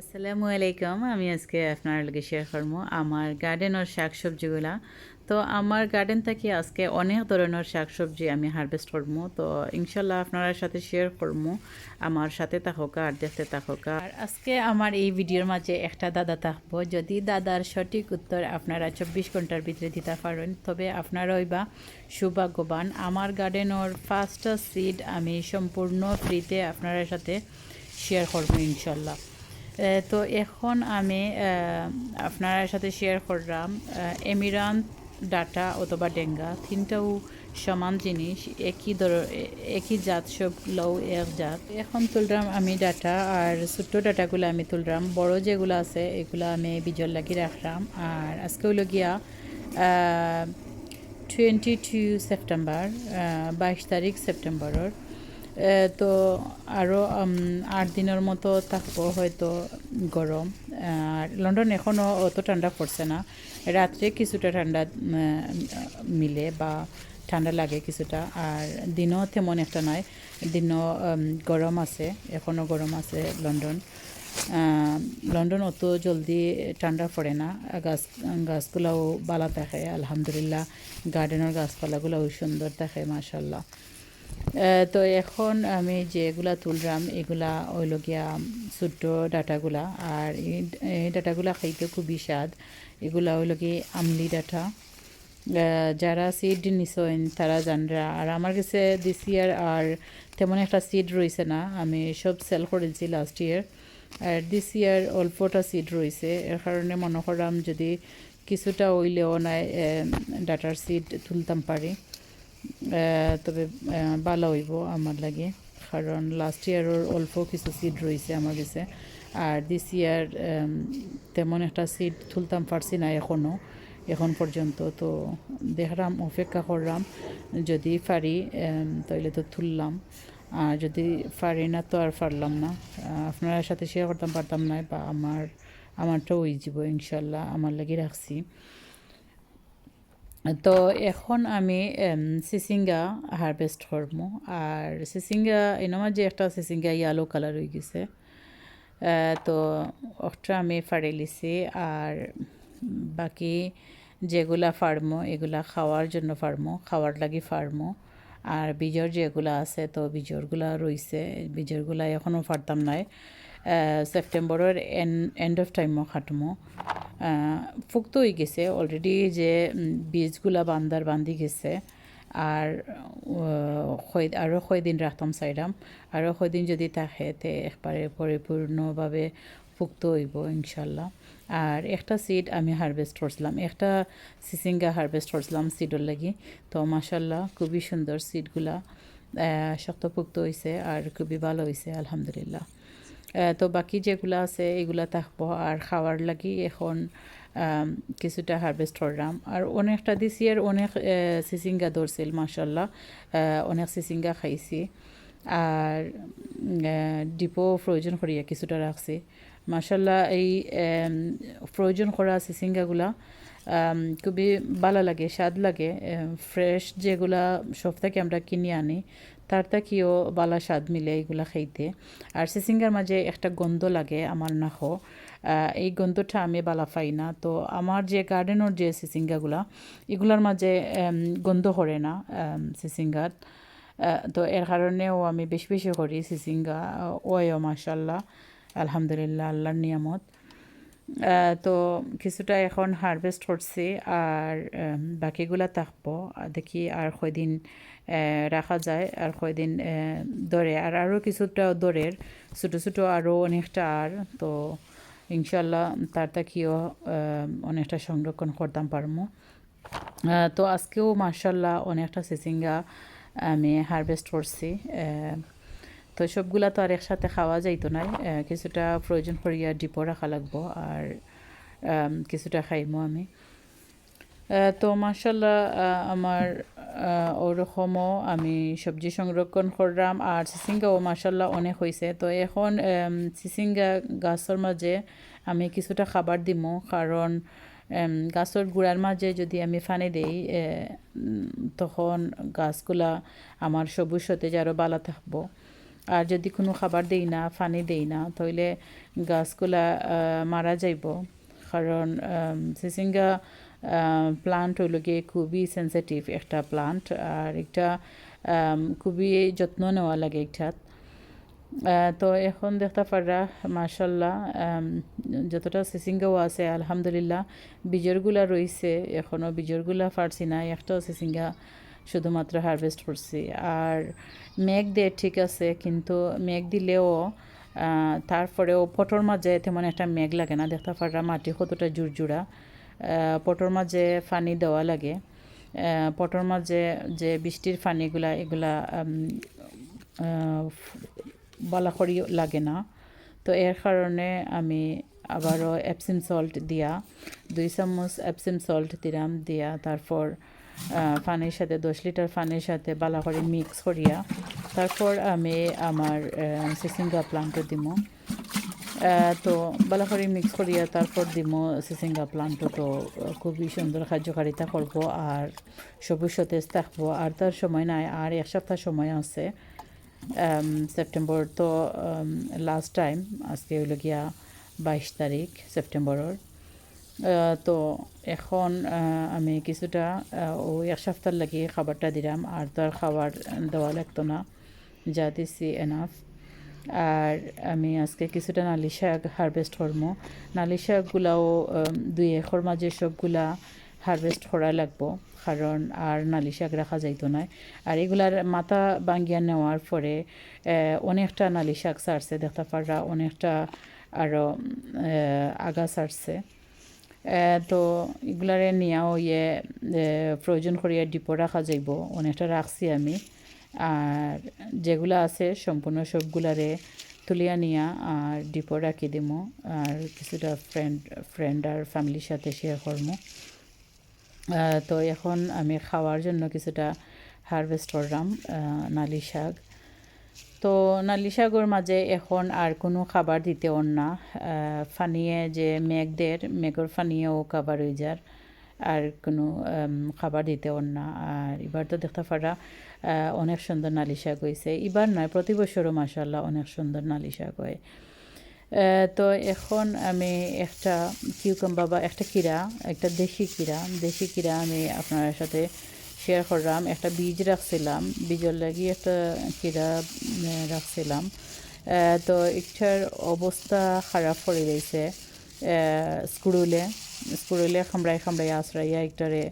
আসসালামু আলাইকুম। আমি আজকে আপনার লগে শেয়ার করব আমার গার্ডেনের শাক সবজিগুলা তো আমার গার্ডেন থেকে আজকে অনেক ধরনের শাক সবজি আমি হারভেস্ট করব। তো ইনশাল্লাহ আপনার সাথে শেয়ার করব। আমার সাথে থাকুক আর দেখতে থাকুক। আর আজকে আমার এই ভিডিওর মাঝে একটা দাদা থাকব। যদি দাদার সঠিক উত্তর আপনারা চব্বিশ ঘণ্টার ভিতরে দিতে পারেন, তবে আপনারাই বা সৌভাগ্যবান। আমার গার্ডেনের ফার্স্ট সিড আমি সম্পূর্ণ ফ্রিতে আপনার সাথে শেয়ার করব ইনশাল্লাহ। তো এখন আমি আপনার সাথে শেয়ার করলাম এমিরান ডাটা অথবা ডেঙ্গা তিনটাও সমান জিনিস, একই ধর একই জাত সবগুলোও এক জাত। এখন তুললাম আমি ডাটা আর ছোট্ট ডাটাগুলো আমি তুললাম, বড় যেগুলো আছে, এগুলো আমি বিজল লাগিয়ে রাখলাম। আর আজকে হলো গিয়া টোয়েন্টি টু সেপ্টেম্বর বাইশ তারিখ সেপ্টেম্বরের তো আরও আট দিনের মতো থাকব হয়তো গরম আর লন্ডন এখনও অত ঠান্ডা পড়ছে না। রাত্রে কিছুটা ঠান্ডা মিলে বা ঠান্ডা লাগে কিছুটা। আর দিনও তেমন একটা নয় দিনও গরম আছে এখনও গরম আছে লন্ডন লন্ডন অত জলদি ঠান্ডা পড়ে না। গাছ গাছগুলাও ভালো থাকে আলহামদুলিল্লাহ। গার্ডেনের গাছপালাগুলোও সুন্দর থাকে মাশাল্লাহ আহ, তো এখন আমি যেগুলা তুললাম এগুলা হইল গিয়া ছোট্ট ডাটাগুলা। আর এই ডাটাগুলা খাইতে খুবই স্বাদ। এগুলা হইল কি আমলি ডাটা। যারা সিড নিছেন, তারা জানরা। আর আমার কাছে দিস ইয়ার আর তেমন একটা সিড রয়েছে না। আমি সব সেল করেছি লাস্ট ইয়ার আর দিস ইয়ার অল্পটা সিড রয়েছে এর কারণে মনে করলাম যদি কিছুটা ওইলেও নাই ডাটার সিড তুলতাম পারি। তবে বালা হইব আমার লাগে। কারণ লাস্ট ইয়ারের অল্প কিছু সিট রয়েছে আমার কাছে। আর দিস ইয়ার তেমন একটা সিট তুলতাম পারছি না এখনও এখন পর্যন্ত। তো দেখলাম, অপেক্ষা করলাম, যদি পারি তাইলে তো তুললাম। আর যদি পারি না, তো আর পারলাম না। আপনার সাথে শেয়ার করতাম, পারতাম না, বা আমার আমারটা ওই যাব ইনশাল্লাহ। আমার লাগি রাখছি। তো এখন আমি সিসিঙ্গা হারভেস্ট করব। আর সিসিঙ্গা এনামার যে একটা সিসিঙ্গা ইয়েলো কালার হয়ে গেছে তো ওটা আমি ফাড়ে লিছি। আর বাকি যেগুলা ফার্মো এগুলা খাওয়ার জন্য ফার্মো খাওয়ার লাগি ফার্মো আর বীজর যেগুলা আছে, তো বীজরগুলা রইছে। বীজরগুলা এখনও ফারতাম নাই। সেপ্টেম্বরের এন্ড অফ টাইমও খাটমো। ফুক্ত হয়ে গেছে অলরেডি যে বীজগুলা বান্দার বান্ধি গেছে। আর আরও কয়দিন রাখতাম চাইরাম আরও কয়দিন যদি থাকে, তে একবারে পরিপূর্ণভাবে পুক্ত হইব ইনশাল্লাহ আর একটা সিড আমি হারভেস্ট করছিলাম একটা সিসিঙ্গা হারভেস্ট করছিলাম সিডর লাগি। তো মাসাল্লাহ খুবই সুন্দর সিডগুলা শক্তপুক্ত হয়েছে আর খুবই ভালো হয়েছে আলহামদুলিল্লাহ। তো বাকি যেগুলো আছে এগুলা থাকব আর খাওয়ার লাগি এখন কিছুটা হারভেস্ট করলাম। আর অনেকটা দিস ইয়ার অনেক সিসিঙ্গা ধরছিল মাসাল্লাহ অনেক সিসিঙ্গা খাইছি। আর ডিপো প্রয়োজন করিয়া কিছুটা রাখছি। মাসাল্লাহ এই প্রয়োজন করা সিসিঙ্গাগুলা খুবই ভালো লাগে, স্বাদ লাগে। ফ্রেশ যেগুলা সব থেকে আমরা কিনে আনি। তার থেকেও বালা স্বাদ মিলে এগুলা খাইতে। আর সিসিঙ্গার মাঝে একটা গন্ধ লাগে আমার নাখো আহ, এই গন্ধটা আমি বালা পাই না। তো আমার যে গার্ডেনের যে সিসিঙ্গাগুলা এগুলার মাঝে গন্ধ করে না এম, সিসিঙ্গাত তো এর কারণেও আমি বেশি বেশি করি সিসিঙ্গা। ওয়ও মাশাল্লাহ আলহামদুলিল্লাহ আল্লাহর নিয়ামত। তো কিছুটা এখন হারভেস্ট করছি আর বাকিগুলা থাকব দেখি আর কয়দিন রাখা যায় আর কয়দিন ধরে। আর আরও কিছুটা দরের ছোটো ছোটো আরও অনেকটা আর। তো ইনশাল্লাহ তার তাকিও অনেকটা সংরক্ষণ করতাম পারব তো আজকেও মার্শাল্লাহ অনেকটা সিসিঙ্গা আমি হারভেস্ট করছি। তো সবগুলা তো আর একসাথে খাওয়া যাইতো না কিছুটা প্রয়োজন করিয়া ডিপো রাখা লাগবো আর কিছুটা খাইমো আমি। তো মার্শাল্লাহ আমার ওরকমও আমি সবজি সংরক্ষণ করলাম আর সিসিঙ্গাও মার্শাল্লাহ অনেক হয়েছে তো এখন সিসিঙ্গা গাছের মাঝে আমি কিছুটা খাবার দিমো কারণ গাছের গুড়ার মাঝে যদি আমি ফানি দেই তখন গাছগুলা আমার সবুজ সতেজ আরও ভালো থাকব। আর যদি কোনো খাবার দেই না পানি দেই না তাহলে গাছগুলা মারা যাইব। কারণ সিসিঙ্গা প্লান্ট হইল গিয়ে খুবই সেন্সিটিভ একটা প্লান্ট আর একটা খুবই যত্ন নেওয়া লাগে আহ, তো এখন দেখতে পারা মার্শাল্লাহ যতটা সিসিঙ্গাও আছে আলহামদুলিল্লাহ বীজরগুলা রইছে। এখনও বীজরগুলা পারছি না একটাও সিসিঙ্গা শুধুমাত্র হারভেস্ট করছি। আর মেঘ দিয়ে ঠিক আছে কিন্তু মেঘ দিলেও তারপরেও পটর মাঝে তেমন একটা মেঘ লাগে না। দেখতে পারা মাটি কতটা আহ, পটর মাঝে পানি দেওয়া লাগে। পটর মাঝে যে বৃষ্টির পানিগুলা এগুলা বলা করি লাগে না। তো এর কারণে আমি আবারও এপসিম সল্ট দিয়া দুই চামচ এপসিম সল্ট দিলাম দিয়া তারপর পানির সাথে, দশ লিটার পানির সাথে বালা করে মিক্স করিয়া তারপর আমি আমার সিসিঙ্গা প্লান্টও দিমো। তো বালা করে মিক্স করিয়া তারপর দিমো সিসিঙ্গা প্লান্টও তো খুবই সুন্দর কার্যকারিতা করব আর সবুজ সতেজ থাকব। আর তার সময় নাই, আর এক সপ্তাহ সময় আছে। সেপ্টেম্বর তো লাস্ট টাইম আজকে হইল গিয়া বাইশ তারিখ, সেপ্টেম্বরের। তো এখন আমি কিছুটা ওই এক সপ্তাহ লাগি খাবারটা দিলাম আর তো আর খাবার দেওয়া লাগতো না। যা দিছি এনাফ আর আমি আজকে কিছুটা নালি শাক হারভেস্ট করব নালি শাকগুলাও দুই একর মাঝে সবগুলা হারভেস্ট করা লাগবো কারণ আর নালি শাক রাখা যাইতো না আর এগুলার মাথা বাঙ্গিয়া নেওয়ার পরে অনেকটা নালি শাক ছাড়ছে দেখতে পাররা অনেকটা আরও আগা আহ, তো এগুলারে নিয়াও ইয়ে প্রয়োজন করিয়া ডিপো রাখা যাইব। অনেকটা রাখছি আমি। আর যেগুলা আছে সম্পূর্ণ সবগুলারে তুলিয়া নিয়া আর ডিপো রাখি দিমো। আর কিছুটা ফ্রেন্ড ফ্রেন্ড আর ফ্যামিলির সাথে শেয়ার করব তো এখন আমি খাওয়ার জন্য কিছুটা হারভেস্ট করলাম নালি শাক। তো নালি শাকর মাঝে এখন আর কোনো খাবার দিতে ওর না ফানিয়ে যে মেঘদের মেঘর ফানিয়েও খাবার হয়ে যার আর কোনো খাবার দিতে ওর না। আর এবার তো দেখতে পারা অনেক সুন্দর নালি শাক হয়েছে এবার নয় প্রতি বছরও মাসাল্লাহ অনেক সুন্দর নালি শাক হয় আহ, তো এখন আমি একটা কিউকাম্বা বা একটা কিরা একটা দেশি কিরা দেশি কিরা আমি আপনার সাথে শেয়ার করলাম, একটা বীজ রাখছিলাম, বীজের লাগিয়ে একটা কিরা রাখছিলাম। তো একটার অবস্থা খারাপ করে রয়েছে স্কুড়ুলে স্কুড়ুলে খামড়াই খামড়াই আশ্রাইয়া একটারে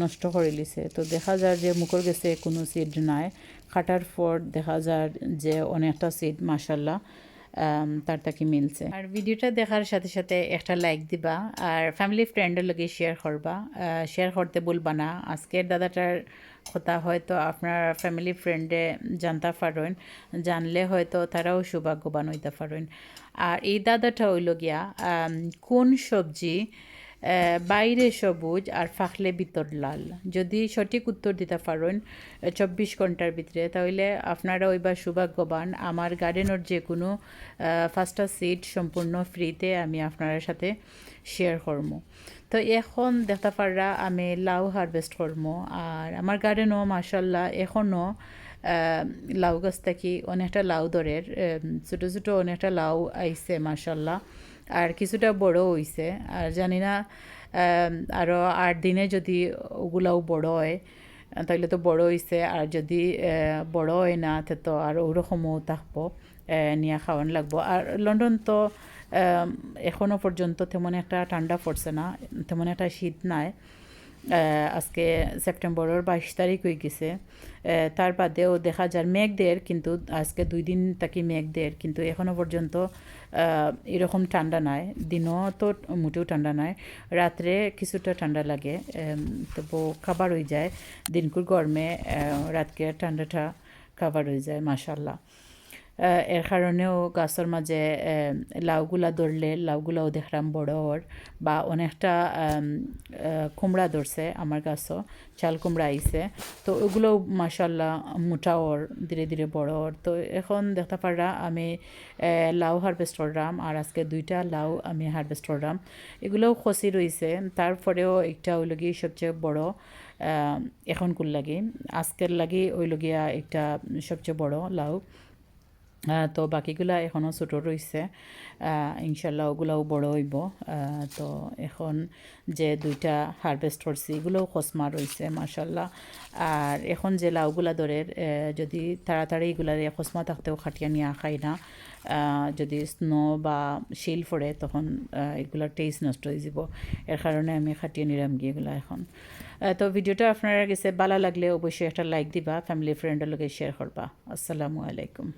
নষ্ট করে লিছে তো দেখা যায় যে মুখর গেছে, কোনো সিড নাই। কাটার পর দেখা যায় যে অনেকটা সিড মাসাল্লাহ তার তাকে মিলছে। আর ভিডিওটা দেখার সাথে সাথে একটা লাইক দিবা, আর ফ্যামিলি ফ্রেন্ডের লগে শেয়ার করবা। শেয়ার করতে বলবা না। আজকের দাদাটার কথা হয়তো আপনার ফ্যামিলি ফ্রেন্ডে জানতে পারেন জানলে হয়তো তারাও সৌভাগ্যবান হইতে পারেন আর এই দাদাটা হইল গিয়া কোন সবজি বাইরে সবুজ আর ফাঁকলে ভিতর লাল। যদি সঠিক উত্তর দিতে পারেন চব্বিশ ঘণ্টার ভিতরে, তাহলে আপনারা ওইবার সৌভাগ্যবান। আমার গার্ডেনের যে কোনো ফার্স্টটা সিট সম্পূর্ণ ফ্রিতে আমি আপনার সাথে শেয়ার করব। তো এখন দেখতে পাররা, আমি লাউ হারভেস্ট করব। আর আমার গার্ডেনও মাসাল্লাহ এখনও লাউ গাছ থেকে, অনেকটা লাউ দরের ছোটো ছোটো অনেকটা লাউ আইছে মাসাল্লাহ আর কিছুটা বড় হইছে। আর জানি না আরও আট দিনে যদি ওগুলাও বড় হয় তাহলে তো বড় হইছে। আর যদি বড় হয় না, তে তো আর ওরকমও থাকব নিয়ে খাওয়ান লাগবো। আর লন্ডন তো এখনও এখনও পর্যন্ত তেমন একটা ঠান্ডা পড়ছে না, তেমন একটা শীত নাই। আজকে সেপ্টেম্বরের বাইশ তারিখ হয়ে গেছে। তার বাদেও দেখা যায় মেঘদের কিন্তু আজকে দুই দিন থাকি মেঘদের, কিন্তু এখনও পর্যন্ত এরকম ঠান্ডা নাই। দিনও তো মোটেও ঠান্ডা নাই, রাত্রে কিছুটা ঠান্ডা লাগে তবু খাবার হয়ে যায়। দিনকুর গরমে রাতকে ঠান্ডাটা খাবার হয়ে যায় মাসাল্লাহ এর কারণেও গাছের মাঝে লাউগুলা ধরলে লাউগুলাও দেখলাম বড় ওর বা অনেকটা কুমড়া ধরছে আমার গাছও চাল কুমড়া আইছে তো ওগুলোও মাসাল্লাহ মোটা ওর ধীরে ধীরে বড় ওর তো এখন দেখতে পাররা আমি লাউ হারভেস্ট করলাম আর আজকে দুইটা লাউ আমি হারভেস্ট করলাম। এগুলোও খসি রয়েছে, তারপরেও একটা ওই লগি সবচেয়ে বড় এখন কুল লাগি। আজকের লাগি ওই লগিয়া একটা সবচেয়ে বড় লাউ। তো বাকিগুলা এখনও ছোটো রয়েছে ইনশাল্লাহ ওগুলাও বড় হইব। তো এখন যে দুইটা হারভেস্ট করছি, এগুলোও খসমা রয়েছে মার্শাল্লাহ আর এখন যে লাউগুলা ধরে যদি তাড়াতাড়ি এগুলার খসমা থাকতেও খাটিয়া নিয়ে খাই না যদি স্নো বা শিল পড়ে তখন এগুলার টেস্ট নষ্ট হয়ে যাব। এর কারণে আমি খাটিয়ে নিলাম গিয়ে এগুলো এখন। তো ভিডিওটা আপনারা গেছে ভালো লাগলে অবশ্যই একটা লাইক দিবা ফ্যামিলি ফ্রেন্ডের লগে শেয়ার করবা আসসালামু আলাইকুম।